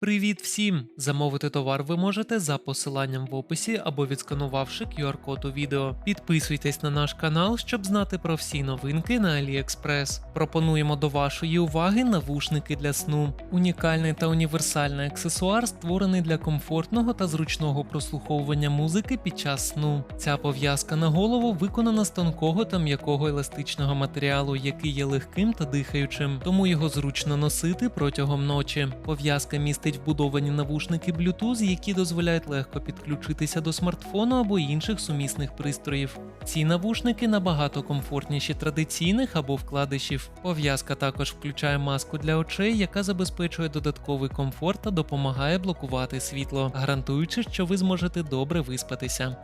Привіт всім! Замовити товар ви можете за посиланням в описі або відсканувавши QR-код у відео. Підписуйтесь на наш канал, щоб знати про всі новинки на AliExpress. Пропонуємо до вашої уваги навушники для сну. Унікальний та універсальний аксесуар створений для комфортного та зручного прослуховування музики під час сну. Ця пов'язка на голову виконана з тонкого та м'якого еластичного матеріалу, який є легким та дихаючим, тому його зручно носити протягом ночі. Пов'язка містить вбудовані навушники Bluetooth, які дозволяють легко підключитися до смартфону або інших сумісних пристроїв. Ці навушники набагато комфортніші традиційних або вкладишів. Пов'язка також включає маску для очей, яка забезпечує додатковий комфорт та допомагає блокувати світло, гарантуючи, що ви зможете добре виспатися.